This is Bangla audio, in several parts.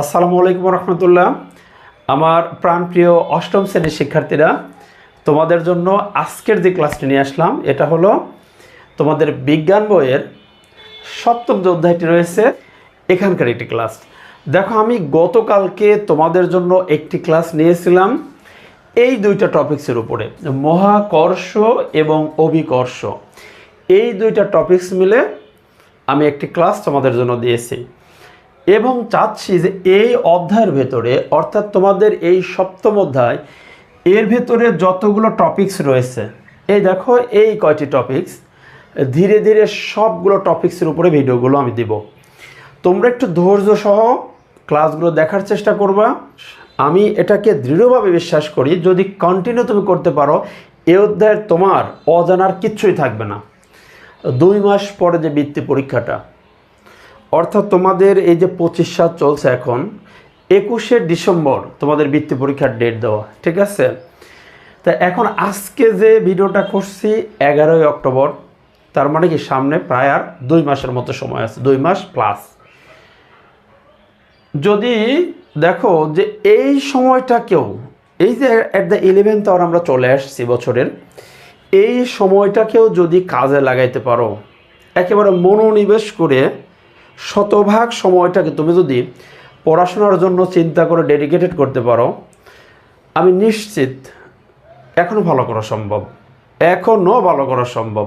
আসসালামু আলাইকুম রহমতুল্লাহ। আমার প্রাণপ্রিয় অষ্টম শ্রেণির শিক্ষার্থীরা, তোমাদের জন্য আজকের যে ক্লাসটি নিয়ে আসলাম, এটা হলো তোমাদের বিজ্ঞান বইয়ের সপ্তম যে অধ্যায়টি রয়েছে, এখানকার একটি ক্লাস। দেখো, আমি গতকালকে তোমাদের জন্য একটি ক্লাস নিয়েছিলাম, এই দুইটা টপিক্সের উপরে, মহাকর্ষ এবং অভিকর্ষ। এই দুইটা টপিক্স মিলে আমি একটি ক্লাস তোমাদের জন্য দিয়েছি। এবং চাচ্ছি যে এই অধ্যায়ের ভেতরে, অর্থাৎ তোমাদের এই সপ্তম অধ্যায়, এর ভেতরে যতগুলো টপিকস রয়েছে, এই দেখো, এই কয়টি টপিকস ধীরে ধীরে সবগুলো টপিক্সের উপরে ভিডিওগুলো আমি দিব। তোমরা একটু ধৈর্য সহ ক্লাসগুলো দেখার চেষ্টা করবা। আমি এটাকে দৃঢ়ভাবে বিশ্বাস করি, যদি কন্টিনিউ তুমি করতে পারো এ অধ্যায়ের তোমার অজানার কিচ্ছুই থাকবে না। দুই মাস পরে যে বৃত্তি পরীক্ষাটা অর্থাৎ তোমাদের এই যে পঁচিশ সাল চলছে এখন, একুশে ডিসেম্বর তোমাদের বৃত্তি পরীক্ষার ডেট দেওয়া, ঠিক আছে? তা এখন আজকে যে ভিডিওটা করছি, এগারোই অক্টোবর, তার মানে কি সামনে প্রায় আর দুই মাসের মতো সময় আছে, দুই মাস প্লাস যদি দেখো যে এই সময়টাকেও এই যে অ্যাট দ্য ইলেভেন্থ আওয়ার আমরা চলে আসছি বছরের, এই সময়টাকেও যদি কাজে লাগাইতে পারো, একেবারে মনোনিবেশ করে শতভাগ সময়টাকে তুমি যদি পড়াশোনার জন্য চিন্তা করে ডেডিকেটেড করতে পারো, আমি নিশ্চিত এখনও ভালো করা সম্ভব। এখনও ভালো করা সম্ভব।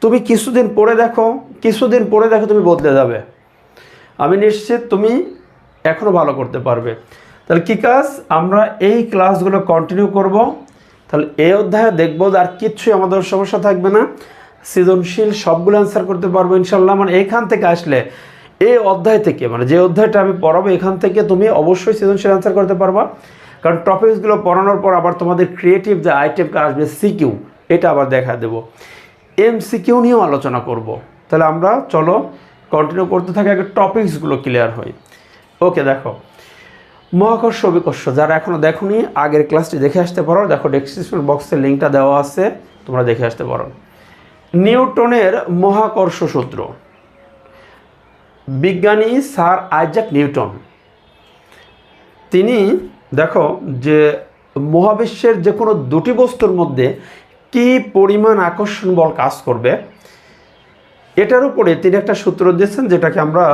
তুমি কিছুদিন পরে দেখো, কিছুদিন পরে দেখো তুমি বদলে যাবে। আমি নিশ্চিত তুমি এখনও ভালো করতে পারবে। তাহলে কী কাজ? আমরা এই ক্লাসগুলো কন্টিনিউ করব। তাহলে এই অধ্যায়ে দেখব আর কিচ্ছুই আমাদের সমস্যা থাকবে না। সৃজনশীল সবগুলো অ্যান্সার করতে পারব ইনশাল্লাহ মানে এখান থেকে আসলে এই অধ্যায় থেকে মানে যে অধ্যায়টা আমি পড়াবো, এখান থেকে তুমি অবশ্যই সৃজনশীল অ্যান্সার করতে পারবা। কারণ টপিকসগুলো পড়ানোর পর আবার তোমাদের ক্রিয়েটিভ যে আইটেমটা আসবে সিকিউ এটা আবার দেখা দেবো। এম সিকিউ নিয়েও আলোচনা করব। তাহলে আমরা, চলো কন্টিনিউ করতে থাকি, আগে টপিকসগুলো ক্লিয়ার হই ওকে দেখো। মহাকর্ষ অভিকর্ষ যারা এখনও দেখোনি, আগের ক্লাসটি দেখে আসতে পারো। দেখো ডেসক্রিপশন বক্সের লিঙ্কটা দেওয়া আছে, তোমরা দেখে আসতে পারো। নিউটনের মহাকর্ষ সূত্র। বিজ্ঞানী স্যার আইজাক নিউটন। তিনি, দেখো, যে মহাবিশ্বের যে কোনো দুটি বস্তুর মধ্যে কি পরিমাণ আকর্ষণ বল কাজ করবে, এটার উপরে তিনি একটা সূত্র দিয়েছেন যেটাকে আমরা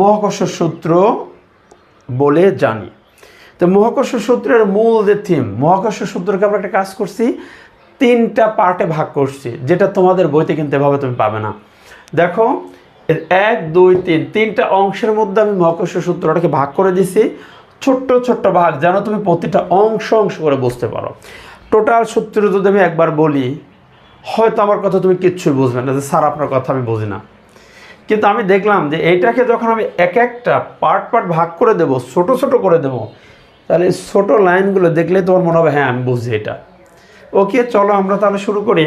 মহাকর্ষ সূত্র বলে জানি। তো মহাকর্ষ সূত্রের মূল যে থিম মহাকর্ষ সূত্রকে আমরা একটা কাজ করছি, তিনটা পার্টে ভাগ করছি, যেটা তোমাদের বইতে কিন্তু এভাবে তুমি পাবে না। দেখো এক, দুই, তিন, তিনটা অংশের মধ্যে আমি মহাকর্ষ সূত্রটাকে ভাগ করে দিছি। ছোট্ট ছোট্ট ভাগ, যেন তুমি প্রতিটা অংশ অংশ করে বুঝতে পারো। টোটাল সূত্র যদি আমি একবার বলি, হয়তো আমার কথা তুমি কিচ্ছুই বুঝবে না, যে স্যার, আপনার কথা আমি বুঝি না। কিন্তু আমি দেখলাম যে এইটাকে যখন আমি এক একটা পার্ট পার্ট ভাগ করে দেব, ছোট ছোট করে দেব, তাহলে ছোট লাইনগুলো দেখলে তোমার মনে হবে হ্যাঁ আমি বুঝি এটা। ওকে, চলো আমরা তাহলে শুরু করি।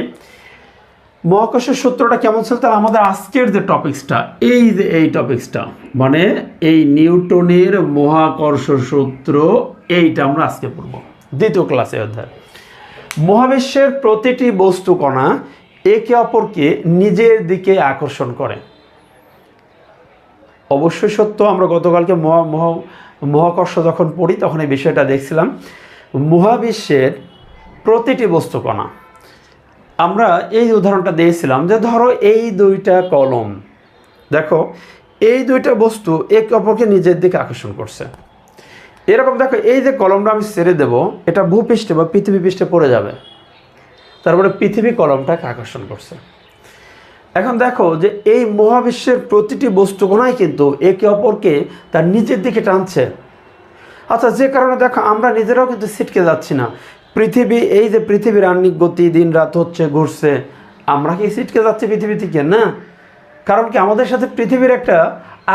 মহাকর্ষের সূত্রটা কেমন ছিল? তাহলে আমাদের আজকের যে টপিক্সটা, এই যে এই টপিক্সটা মানে এই নিউটনের মহাকর্ষ সূত্র, এইটা আমরা আজকে পড়ব, দ্বিতীয় ক্লাসে অধ্যায়। মহাবিশ্বের প্রতিটি বস্তু কণা একে অপরকে নিজের দিকে আকর্ষণ করে। অবশ্যই সত্য, আমরা গতকালকে মহা মহা, মহাকর্ষ যখন পড়ি, তখন এই বিষয়টা দেখছিলাম। মহাবিশ্বের প্রতিটি বস্তু কণা আমরা এই উদাহরণটা দিয়েছিলাম যে ধরো এই দুইটা কলম, দেখো, এই দুইটা বস্তু একে অপরকে নিজের দিকে আকর্ষণ করছে। এরকম দেখো, এই যে কলমটা আমি ছেড়ে দেবো, এটা ভূপৃষ্ঠে বা পৃথিবী পৃষ্ঠে পড়ে যাবে। তারপরে পৃথিবী কলমটাকে আকর্ষণ করছে। এখন দেখো যে এই মহাবিশ্বের প্রতিটি বস্তুগুলাই কিন্তু একে অপরকে তার নিজের দিকে টানছে। আচ্ছা যে কারণে দেখো আমরা নিজেরাও কিন্তু ছিটকে যাচ্ছি না। পৃথিবী, এই যে পৃথিবীর আহ্নিক গতি দিন রাত হচ্ছে, ঘুরছে, আমরা কি ছিটকে যাচ্ছি পৃথিবী থেকে? না। কারণ কি আমাদের সাথে পৃথিবীর একটা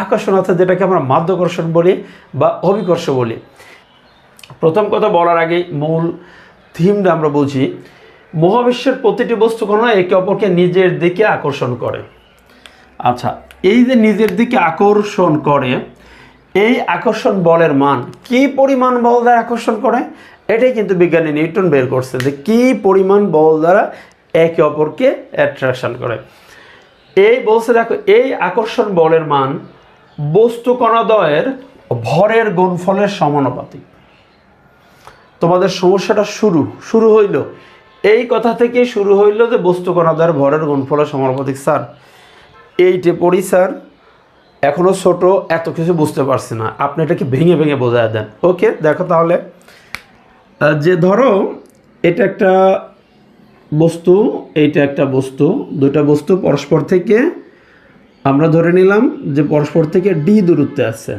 আকর্ষণ আছে, যেটাকে আমরা মাধ্যাকর্ষণ বলি বা অভিকর্ষ বলি। প্রথম কথা বলার আগে মূল থিমটা আমরা বুঝি। মহাবিশ্বের প্রতিটি বস্তু কোনো একে অপরকে নিজের দিকে আকর্ষণ করে। আচ্ছা এই যে নিজের দিকে আকর্ষণ করে, এই আকর্ষণ বলের মান কি পরিমাণ বল দ্বারা আকর্ষণ করে? এটাই কিন্তু বিজ্ঞানী নিউটন বের করছে যে কি পরিমাণ বল দ্বারা একে অপরকে অ্যাট্রাকশন করে। এই বলছে দেখো, এই আকর্ষণ বলের মান বস্তু কণাদ্বয়ের ভরের গুণফলের সমানুপাতিক। তোমাদের সমস্যাটা শুরু শুরু হইল। এই কথা থেকে শুরু হইল যে বস্তু কণাদার ভরের গুণফলের সমানুপাতিক, স্যার। এইটে পড়ি, স্যার এখনও ছোট, এত কিছু বুঝতে পারছি না। আপনি এটাকে ভেঙে ভেঙে বোঝায় দেন। ওকে, দেখো তাহলে। যে ধরো, এটা একটা বস্তু, এইটা একটা বস্তু দুটা বস্তু পরস্পর থেকে আমরা ধরে নিলাম যে পরস্পর থেকে ডি দূরত্বে আছে।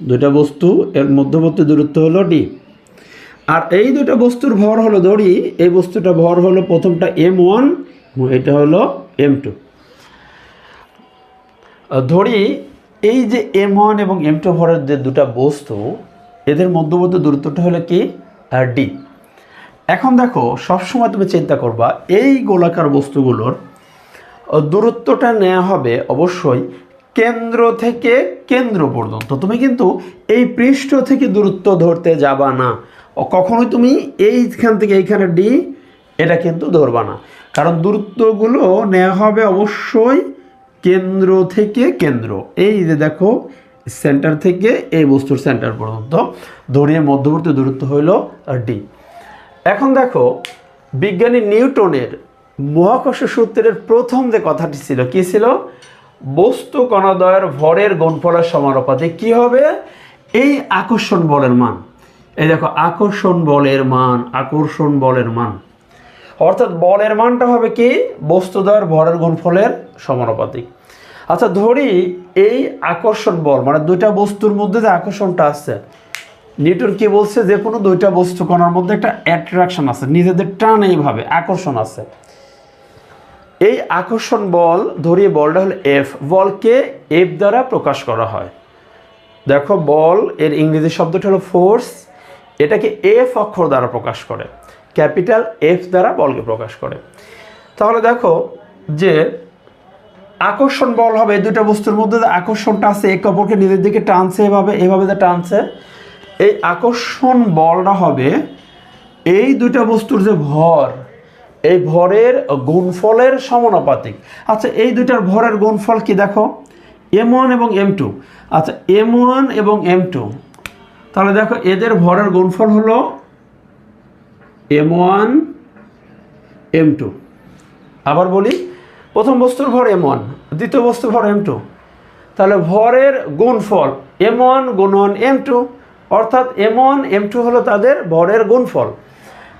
দুটা বস্তু, এর মধ্যবর্তী দূরত্ব হলো ডি আর এই দুটা বস্তুর ভর হলো ধরি, এই বস্তুটা ভর হলো প্রথমটা এম ওয়ান এটা হলো এম টু ধরি, এই যে এম ওয়ান এবং এম টু ভরের যে দুটা বস্তু এদের মধ্যবর্তী দূরত্বটা হলো কি? ডি এখন দেখো, সবসময় তুমি চিন্তা করবা, এই গোলাকার বস্তুগুলোর দূরত্বটা নেওয়া হবে অবশ্যই কেন্দ্র থেকে কেন্দ্র পর্যন্ত। তুমি কিন্তু এই পৃষ্ঠ থেকে দূরত্ব ধরতে যাবা না। কখনোই তুমি এইখান থেকে এইখানে ডি এটা কিন্তু ধরবা না। কারণ দূরত্বগুলো নেওয়া হবে অবশ্যই কেন্দ্র থেকে কেন্দ্র। এই যে দেখো সেন্টার থেকে এই বস্তুর সেন্টার পর্যন্ত। ধরিয়ে মধ্যবর্তী দূরত্ব হইল ডি এখন দেখো, বিজ্ঞানী নিউটনের মহাকর্ষ সূত্রের প্রথম যে কথাটি ছিল, কি ছিল? বস্তু কণাদয়ের ভরের গুণফলের সমানুপাতে কি হবে? এই আকর্ষণ বলের মান। এই দেখো, আকর্ষণ বলের মান, আকর্ষণ বলের মান। অর্থাৎ বলের মানটা হবে কি? বস্তুদ্বয়ের ভরের গুণফলের সমানুপাতিক। আচ্ছা ধরি এই আকর্ষণ বল মানে দুইটা বস্তুর মধ্যে যে আকর্ষণটা আছে নিউটন কি বলছে? যে কোনো দুইটা বস্তু কণার মধ্যে একটা অ্যাট্রাকশন আছে, নিজেদের টান এইভাবে আকর্ষণ আছে। এই আকর্ষণ বল ধরিয়ে বলটা হলো এফ বলকে এফ দ্বারা প্রকাশ করা হয়। দেখো, বল এর ইংরেজি শব্দটা হলো ফোর্স এটাকে এফ অক্ষর দ্বারা প্রকাশ করে, ক্যাপিটাল এফ দ্বারা বলকে প্রকাশ করে। তাহলে দেখো যে আকর্ষণ বল হবে দুটো বস্তুর মধ্যে যে আকর্ষণটা আছে, একে অপরকে নিজের দিকে টানছে, এভাবে এভাবে যে টানছে, এই আকর্ষণ বলটা হবে এই দুইটা বস্তুর যে ভর, এই ভরের গুণফলের সমানুপাতিক। আচ্ছা এই দুইটার ভরের গুণফল কি দেখো? এম ওয়ান এবং এম টু আচ্ছা এম ওয়ান এবং এম টু তাহলে দেখো, এদের ভরের গুণফল হলো এম ওয়ান এম টু আবার বলি প্রথম বস্তুর ভর এম ওয়ান দ্বিতীয় বস্তুর ভর এম টু। তাহলে ভরের গুণফল এম ওয়ান গুণন এম টু, অর্থাৎ এম ওয়ান এম টু হলো তাদের ভরের গুণফল।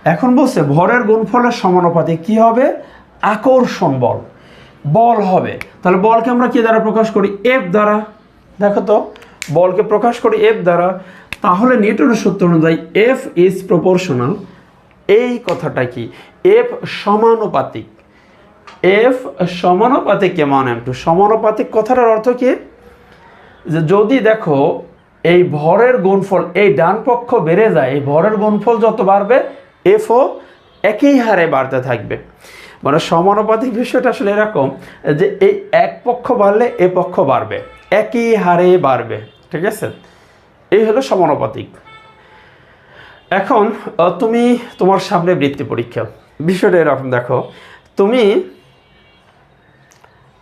এখন বলছে ভরের গুণফলের সমানুপাতে কি হবে? আকর্ষণ বল বল হবে। তাহলে বলকে আমরা কি দ্বারা প্রকাশ করি? এফ দ্বারা। দেখো তো, বলকে প্রকাশ করি এফ দ্বারা। তাহলে নিউটনের সূত্র অনুযায়ী এফ ইজ প্রপোর্শনাল। এই কথাটা কি? এফ সমানুপাতিক। এফ সমানুপাতিক কেমন এম টু? সমানুপাতিক কথাটার অর্থ কি? যে যদি দেখো, এই ভরের গুণফল, এই ডান পক্ষ বেড়ে যায়, এই ভরের গুণফল যত বাড়বে এফও একই হারে বাড়তে থাকবে। মানে সমানুপাতিক বিষয়টা আসলে এরকম যে এই এক পক্ষ বাড়লে এ পক্ষ বাড়বে, একই হারে বাড়বে, ঠিক আছে? এই হলো সমানুপাতিক। এখন তুমি তোমার সামনে বৃত্তি পরীক্ষা। বিষয়টা এরকম, দেখো, তুমি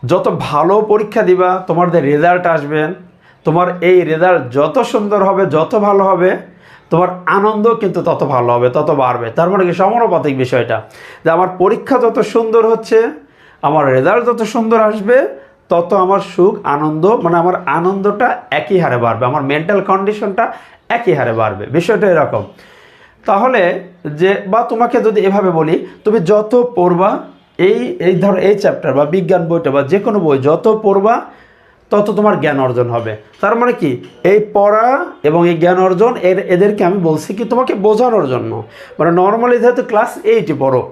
যত ভালো পরীক্ষা দিবা, তোমার যে রেজাল্ট আসবেন তোমার এই রেজাল্ট যত সুন্দর হবে, যত ভালো হবে, তোমার আনন্দ কিন্তু তত ভালো হবে, তত বাড়বে। তার মানে কি? সমানুপাতিক বিষয়টা। যে আমার পরীক্ষা যত সুন্দর হচ্ছে, আমার রেজাল্ট যত সুন্দর আসবে, তত আমার সুখ, আনন্দ মানে আমার আনন্দটা একই হারে বাড়বে, আমার মেন্টাল কন্ডিশনটা একই হারে বাড়বে। বিষয়টা এরকম। তাহলে যে, বা তোমাকে যদি এভাবে বলি, তুমি যত পড়বা এই এই ধরো, এই চ্যাপ্টার বা বিজ্ঞান বইটা বা যে কোনো বই যত পড়বা, তত তোমার জ্ঞান অর্জন হবে। তার মানে কি? এই পড়া এবং এই জ্ঞান অর্জন, এর, এদেরকে আমি বলছি কি তোমাকে বোঝানোর জন্য। মানে নর্মালি যেহেতু ক্লাস এইটে পড়ো,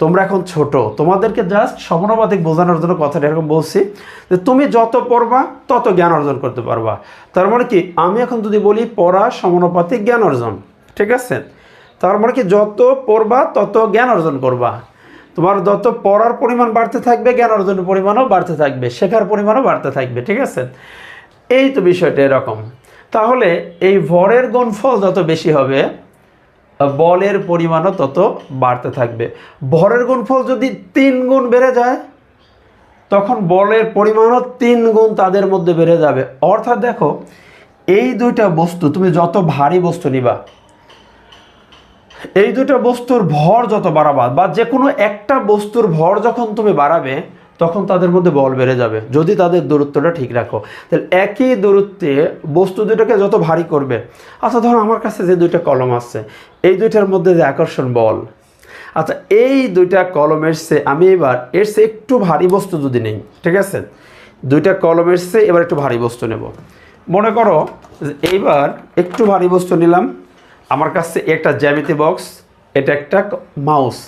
তোমরা এখন ছোট, তোমাদেরকে জাস্ট সমানুপাতিক বোঝানোর জন্য কথাটা এরকম বলছি যে তুমি যত পড়বা, তত জ্ঞান অর্জন করতে পারবা। তার মানে কি? আমি এখন যদি বলি পড়া, সমানুপাতিক জ্ঞান অর্জন, ঠিক আছে? তার মানে কি? যত পড়বা, তত জ্ঞান অর্জন করবা। তোমার যত পড়ার পরিমাণ বাড়তে থাকবে, জ্ঞান অর্জনের পরিমাণও বাড়তে থাকবে, শেখার পরিমাণও বাড়তে থাকবে, ঠিক আছে? এই তো বিষয়টা এরকম। তাহলে এই ভরের গুণফল যত বেশি হবে, বলের পরিমাণও তত বাড়তে থাকবে। ভরের গুণফল যদি তিন গুণ বেড়ে যায়, তখন বলের পরিমাণও তিন গুণ তাদের মধ্যে বেড়ে যাবে। অর্থাৎ দেখো, এই দুইটা বস্তু, তুমি যত ভারী বস্তু নিবা এই দুটো বস্তুর ভর যত বাড়াবা বা যে কোনো একটা বস্তুর ভর যখন তুমি বাড়াবে, তখন তাদের মধ্যে বল বেড়ে যাবে। যদি তাদের দূরত্বটা ঠিক রাখো। তাহলে একই দূরত্বে বস্তু দুটোকে যত ভারী করবে আচ্ছা ধরো আমার কাছে যে দুইটা কলম আছে এই দুইটার মধ্যে যে আকর্ষণ বল আচ্ছা এই দুইটা কলমের সে আমি এবার, এর সে একটু ভারী বস্তু যদি নেই, ঠিক আছে? দুইটা কলমের সে এবার একটু ভারী বস্তু নেব। মনে করো এইবার একটু ভারী বস্তু নিলাম আমার কাছে একটা জ্যামিতি বক্স এটা একটা মাউস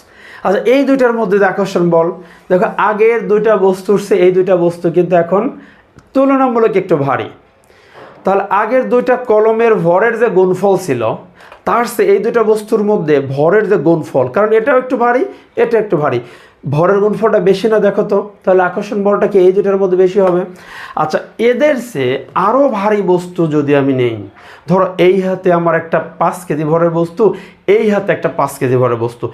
আচ্ছা এই দুইটার মধ্যে আকর্ষণ বল, দেখো, আগের দুইটা বস্তুর সে এই দুইটা বস্তু কিন্তু এখন তুলনামূলক একটু ভারী। তাহলে আগের দুইটা কলমের ভরের যে গুণফল ছিল, তার সে এই দুইটা বস্তুর মধ্যে ভরের যে গুণফল, কারণ এটাও একটু ভারী, এটা একটু ভারী। ভরের গুণফলটা বেশি না, দেখো তো। তাহলে আকর্ষণ বলটা কি? এই দুইটার মধ্যে বেশি হবে? আচ্ছা এদের সে আরও ভারী বস্তু যদি আমি নেই, ধরো এই হাতে আমার একটা পাঁচ কেজি ভরের বস্তু, এই হাতে একটা পাঁচ কেজি ভরের বস্তু,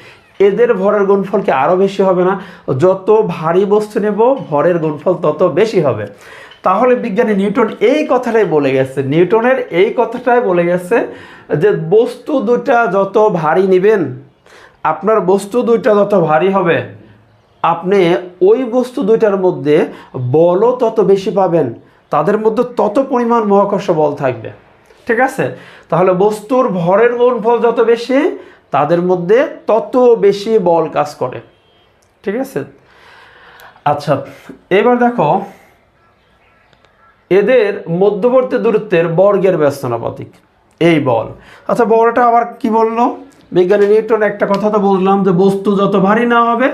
এদের ভরের গুণফল কি আরও বেশি হবে না? যত ভারী বস্তু নেব, ভরের গুণফল তত বেশি হবে। তাহলে বিজ্ঞানী নিউটন এই কথাটাই বলে গেছে, নিউটনের এই কথাটাই বলে গেছে যে বস্তু দুটা যত ভারী নেবেন, আপনার বস্তু দুইটা যত ভারী হবে। আপনি ওই বস্তু দুইটার মধ্যে বলও তত বেশি পাবেন, তাদের মধ্যে তত পরিমাণ মহাকর্ষ বল থাকবে। ঠিক আছে? তাহলে বস্তুর ভরের গুণফল যত বেশি, তাদের মধ্যে তত বেশি বল কাজ করে। ঠিক আছে? আচ্ছা এবার দেখো, এদের মধ্যবর্তী দূরত্বের বর্গের ব্যস্তনাপাতিক এই বল। আচ্ছা বলটা আবার কি বলল? বিজ্ঞানী নিউটন একটা কথা তো বললাম যে বস্তু যত ভারী না হবে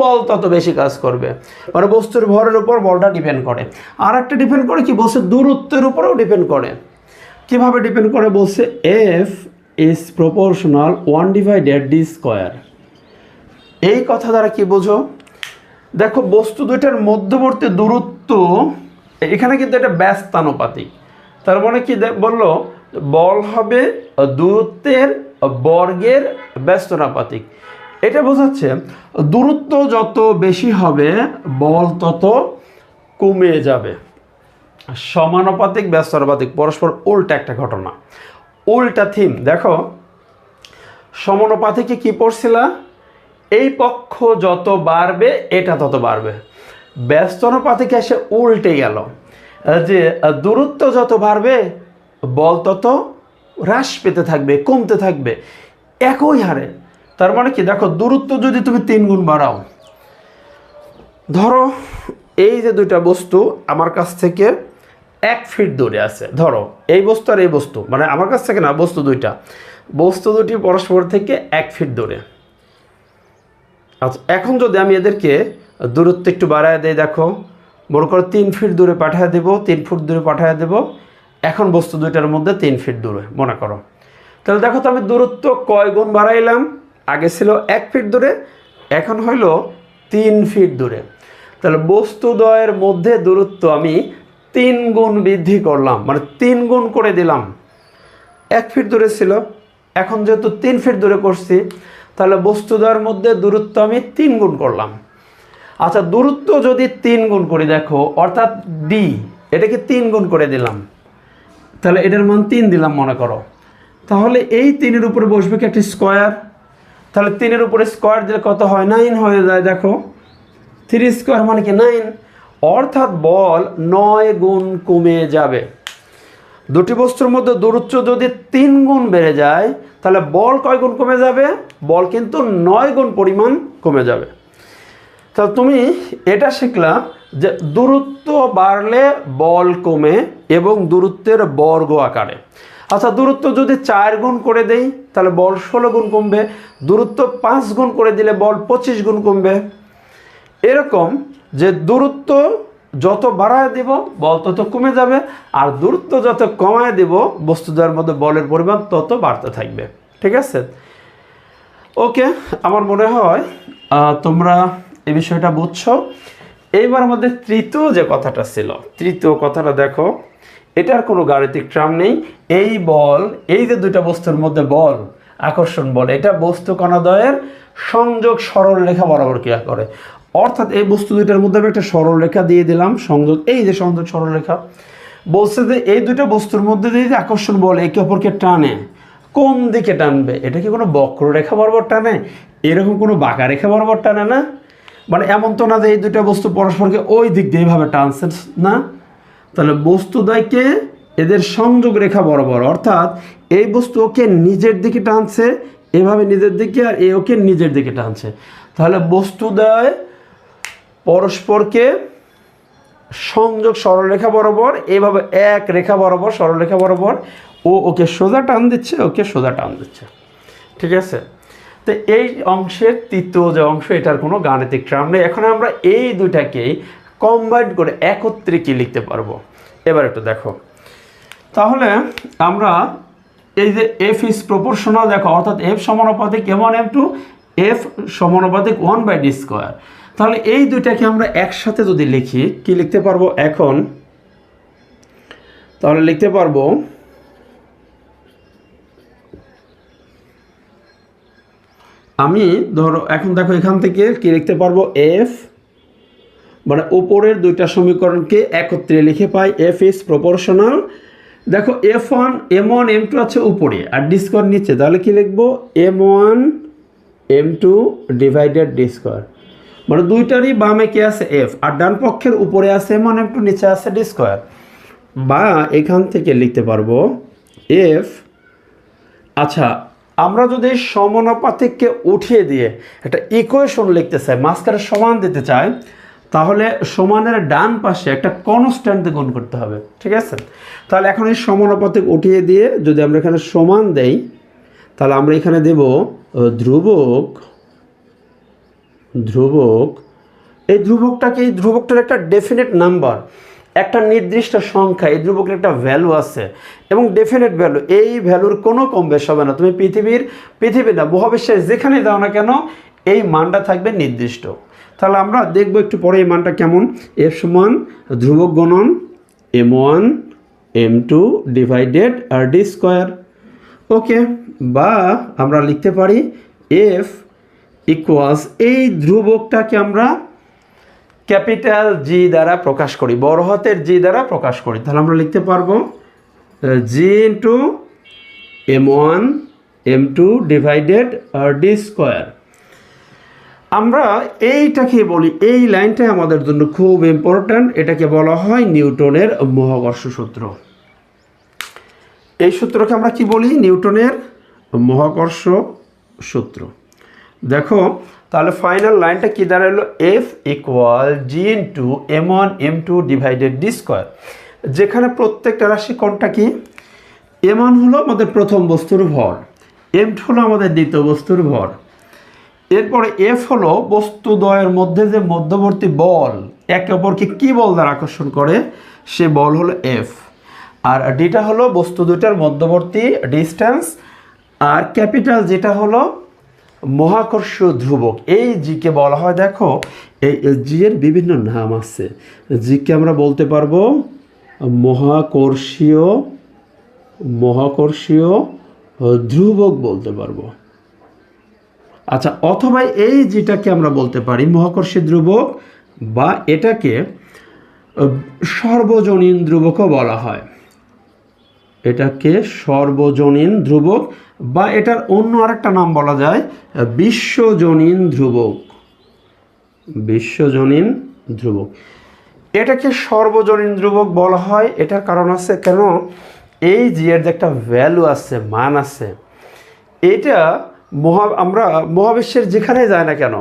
বল তত বেশি কাজ করবে। মানে বস্তুর ভরের উপর বলটা ডিপেন্ড করে। আর একটা ডিপেন্ড করে কি? বলছে দূরত্বের উপরেও ডিপেন্ড করে। কীভাবে ডিপেন্ড করে? বলছে F is proportional one divided D square এই কথা দ্বারা কি বোঝো? দেখো, বস্তু দুইটার মধ্যবর্তী দূরত্ব, এখানে কিন্তু এটা ব্যস্তানুপাতিক। তার মানে কি বলল, বল হবে দূরত্বের বর্গের ব্যস্তনাপাতিক এটা বোঝাচ্ছে, দূরত্ব যত বেশি হবে, বল তত কমে যাবে। সমানুপাতিক, ব্যস্তানুপাতিক, পরস্পর উল্টা একটা ঘটনা। উল্টা থিম, দেখো, সমানুপাতিকে কি পড়ছিলা? এই পক্ষ যত বাড়বে, এটা তত বাড়বে। ব্যস্তনুপাতিকে এসে উল্টে গেল। যে দূরত্ব যত বাড়বে, বল তত হ্রাস পেতে থাকবে, কমতে থাকবে। একই হারে তার মানে কি? দেখো, দূরত্ব যদি তুমি তিন গুণ বাড়াও, ধরো এই যে দুইটা বস্তু আমার কাছ থেকে এক ফিট দূরে আছে, ধরো এই বস্তু আর এই বস্তু মানে আমার কাছ থেকে না, বস্তু দুইটা, বস্তু দুটি পরস্পর থেকে এক ফিট দূরে। আচ্ছা এখন যদি আমি এদেরকে দূরত্ব একটু বাড়ায় দেই, দেখো, মনে করো তিন ফিট দূরে পাঠিয়ে দেবো, তিন ফুট দূরে পাঠিয়ে দেবো, এখন বস্তু দুইটার মধ্যে তিন ফিট দূরে, মনে করো। তাহলে দেখো তো আমি দূরত্ব কয় গুণ বাড়াইলাম? আগে ছিল এক ফিট দূরে, এখন হইল তিন ফিট দূরে। তাহলে বস্তুদ্বয়ের মধ্যে দূরত্ব আমি তিন গুণ বৃদ্ধি করলাম মানে তিন গুণ করে দিলাম। এক ফিট দূরে ছিল, এখন যেহেতু তিন ফিট দূরে করছি, তাহলে বস্তুদ্বয়ের মধ্যে দূরত্ব আমি তিন গুণ করলাম। আচ্ছা দূরত্ব যদি তিন গুণ করি, দেখো, অর্থাৎ ডি এটাকে তিন গুণ করে দিলাম। তাহলে এটার মান তিন দিলাম, মনে করো। তাহলে এই তিনের উপরে বসবে কি একটি স্কোয়ার তাহলে তিনের উপরে স্কোয়ার দিলে কত হয়? নাইন হয়ে যায়, দেখো। থ্রি স্কোয়ার মানে কি? নাইন অর্থাৎ বল নয় গুণ কমে যাবে। দুটি বস্তুর মধ্যে দূরত্ব যদি তিন গুণ বেড়ে যায়, তাহলে বল কয় গুণ কমে যাবে? বল কিন্তু নয় গুণ পরিমাণ কমে যাবে। তা তুমি এটা শিখলা যে দূরত্ব বাড়লে বল কমে এবং দূরত্বের বর্গ আকারে। আচ্ছা দূরত্ব যদি চার গুণ করে দেই, তাহলে বল ষোলো গুণ কমবে। দূরত্ব পাঁচ গুণ করে দিলে বল পঁচিশ গুণ কমবে। এরকম যে দূরত্ব যত বাড়ায় দেব, বল তত কমে যাবে, আর দূরত্ব যত কমায় দেব বস্তুদের মধ্যে বলের পরিমাণ তত বাড়তে থাকবে। ঠিক আছে? ওকে, আমার মনে হয় তোমরা এই বিষয়টা বুঝছ। এইবার আমাদের তৃতীয় যে কথাটা ছিল, তৃতীয় কথাটা দেখো। এটার কোনো গাণিতিক ট্রাম নেই। এই বল, এই যে দুইটা বস্তুর মধ্যে বল, আকর্ষণ বল, এটা বস্তু কণাদয়ের সংযোগ সরল রেখা বরাবর ক্রিয়া করে। অর্থাৎ এই বস্তু দুইটার মধ্যে আমি একটা সরল রেখা দিয়ে দিলাম, সংযোগ, এই যে সংযোগ সরল রেখা। বলছে যে এই দুটো বস্তুর মধ্যে দিয়ে যে আকর্ষণ বল একে অপরকে টানে, কোন দিকে টানবে? এটা কি কোনো বক্ররেখা বরাবর টানে? এরকম কোনো বাঁকা রেখা বরাবর টানে না? মানে এমন তো না যে এই দুটো বস্তু পরস্পরকে ওই দিক দিয়ে এইভাবে টানছে না। তাহলে বস্তুদ্বয়কে এদের সংযোগ রেখা বরাবর, অর্থাৎ এই বস্তু ওকে নিজের দিকে টানছে, এভাবে নিজের দিকে আর এ ওকে নিজের দিকে টানছে। তাহলে বস্তুদ্বয় পরস্পরকে সংযোগ সরলরেখা বরাবর এইভাবে এক রেখা বরাবর, সরলরেখা বরাবর, ও ওকে সোজা টান দিচ্ছে, ওকে সোজা টান দিচ্ছে। ঠিক আছে? তো এই অংশের তৃতীয় যে অংশ, এটার কোনো গাণিতিক ট্রাম নেই। এখন আমরা এই দুটাকেই কম্বাইন করে একত্রে কি লিখতে পারব? এবার একটু দেখো। তাহলে আমরা এই যে এফ ইজ প্রপোর্শনাল দেখো, অর্থাৎ এফ সমানুপাতিক এমন এম টু এফ সমানুপাতিক ওয়ান বাই ডি স্কোয়ার তাহলে এই দুইটাকে আমরা একসাথে যদি লিখি, কি লিখতে পারব এখন? তাহলে লিখতে পারব আমি ধরো, এখন দেখো এখান থেকে কি লিখতে পারব? এফ মানে উপরের দুইটা সমীকরণকে একত্রে লিখে পাই এফ ইজ প্রপোর্শনাল দেখো F one M one M two আছে উপরে, আর ডি স্কোয়ার নিচে। তাহলে কি লিখব? M one M two divided D মানে দুইটারই বামে কি আছে এফ আর ডান পক্ষের উপরে আছে এম ওয়ান এম টু নিচে আছে ডি স্কোয়ার বা এখান থেকে লিখতে পারব এফ আচ্ছা আমরা যদি সমানুপাতিককে উঠিয়ে দিয়ে একটা ইকুয়েশন লিখতে চাই, মাঝখানে সমান দিতে চাই তাহলে সমানের ডান পাশে একটা কনস্ট্যান্ট গুণ করতে হবে, ঠিক আছে? তাহলে এখন এই সমানুপাতিক উঠিয়ে দিয়ে যদি আমরা এখানে সমান দেই, তাহলে আমরা এখানে দেব ধ্রুবক ধ্রুবক, এই ধ্রুবকটাকে এই ধ্রুবকটার একটা ডেফিনেট নাম্বার একটা নির্দিষ্ট সংখ্যা, এই ধ্রুবকের একটা ভ্যালু আছে, এবং ডেফিনেট ভ্যালু এই ভ্যালুর কোনো কম বেশ হবে না। তুমি পৃথিবীর, পৃথিবী না, মহাবিশ্বের যেখানে দাও না কেন, এই মানটা থাকবে নির্দিষ্ট। তাহলে আমরা দেখব একটু পরে এই মানটা কেমন। এফ সমান ধ্রুবক গণন, M one, M two divided আর ডি স্কোয়ার। ওকে, বা আমরা লিখতে পারি এফ ইকুয়ালস এই ধ্রুবকটাকে আমরা ক্যাপিটাল জি দ্বারা প্রকাশ করি, বড় হাতের জি দ্বারা প্রকাশ করি। তাহলে আমরা লিখতে পারব G into M one M two divided আর ডি স্কোয়ার আমরা এইটাকে বলি, এই লাইনটাই আমাদের জন্য খুব ইম্পর্ট্যান্ট এটাকে বলা হয় নিউটনের মহাকর্ষ সূত্র। এই সূত্রকে আমরা কি বলি? নিউটনের মহাকর্ষ সূত্র। দেখো, তাহলে ফাইনাল লাইনটা কি দাঁড়াল? F equal G into M one M two divided D square যেখানে প্রত্যেকটা রাশি কোনটা কি? এম ওয়ান হলো আমাদের প্রথম বস্তুর ভর। এম টু হলো আমাদের দ্বিতীয় বস্তুর ভর। এরপরে এফ হলো বস্তুদ্বয়ের মধ্যে যে মধ্যবর্তী বল একে অপরকে কি বল দ্বারা আকর্ষণ করে? সে বল হলো এফ আর ডিটা হলো বস্তু দুটার মধ্যবর্তী ডিস্টেন্স আর ক্যাপিটাল যেটা হলো মহাকর্ষ ধ্রুবক। এই জিকে বলা হয়, দেখো, এই জি এর বিভিন্ন নাম আছে। জিকে আমরা বলতে পারব মহাকর্ষীয় মহাকর্ষীয় ধ্রুবক বলতে পারব। আচ্ছা অথবা এই যেটাকে আমরা বলতে পারি মহাকর্ষী ধ্রুবক বা এটাকে সর্বজনীন ধ্রুবকও বলা হয়। এটাকে সর্বজনীন ধ্রুবক বা এটার অন্য আরেকটা নাম বলা যায়, বিশ্বজনীন ধ্রুবক। বিশ্বজনীন ধ্রুবক। এটাকে সর্বজনীন ধ্রুবক বলা হয়, এটার কারণ আছে কেন? এই জি এর যে একটা ভ্যালু আছে, মান আছে, এটা মহা আমরা মহাবিশ্বের যেখানে যায় না কেন?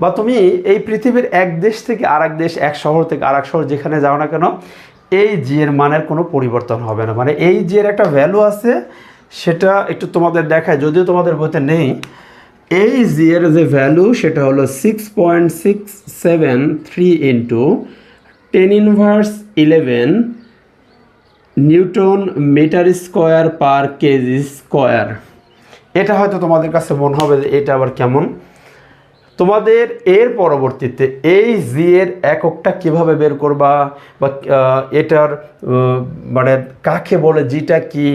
বা তুমি এই পৃথিবীর এক দেশ থেকে আর দেশ, এক শহর থেকে আর শহর যেখানে যাও না কেন, এই জি এর মানের কোনো পরিবর্তন হবে না। মানে এই জি এর একটা ভ্যালু আছে, সেটা একটু তোমাদের দেখায়, যদিও তোমাদের বইতে নেই। এই জি এর যে ভ্যালু সেটা হলো six point six seven three into ten inverse eleven newton metre square per KG square এটা হয়তো তোমাদের কাছে মনে হবে যে এটা আবার কেমন? তোমাদের এর পরবর্তীতে এই জি এর এককটা কীভাবে বের করবা? বা এটার মানে কাকে বলে জিটা কি?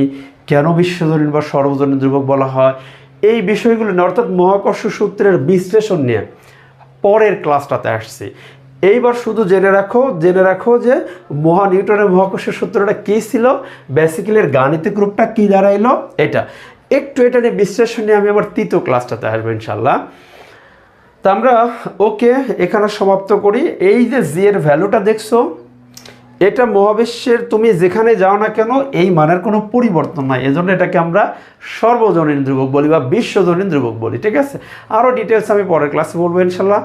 কেন বিশ্বজনীন বা সর্বজনীন ধ্রুবক বলা হয়? এই বিষয়গুলো নিয়ে, অর্থাৎ মহাকর্ষ সূত্রের বিশ্লেষণ নিয়ে পরের ক্লাসটাতে আসছি। এইবার শুধু জেনে রাখো জেনে রাখো যে মহা নিউটনের মহাকর্ষের সূত্রটা কী ছিল? বেসিক্যালি এর গাণিতিক রূপটা কী দাঁড়াইলো? এটা। একটু এটা নিয়ে বিশ্লেষণ আমি আবার তৃতীয় ক্লাসটাতে আসব ইনশাল্লাহ তা আমরা, ওকে, এখানে সমাপ্ত করি। এই যে জি এর ভ্যালুটা দেখছ, এটা মহাবিশ্বের তুমি যেখানে যাও না কেন, এই মানের কোনো পরিবর্তন নাই। এজন্য এটাকে আমরা সর্বজনীন ধ্রুবক বলি বা বিশ্বজনীন ধ্রুবক বলি, ঠিক আছে? আরও ডিটেলস আমি পরের ক্লাসে বলব ইনশাল্লাহ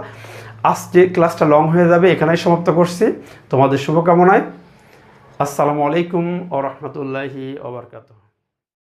আজ যে ক্লাসটা লং হয়ে যাবে, এখানেই সমাপ্ত করছি। তোমাদের শুভকামনায়। আসসালামু আলাইকুম ও রহমতুল্লাহি ওবরকাতুহ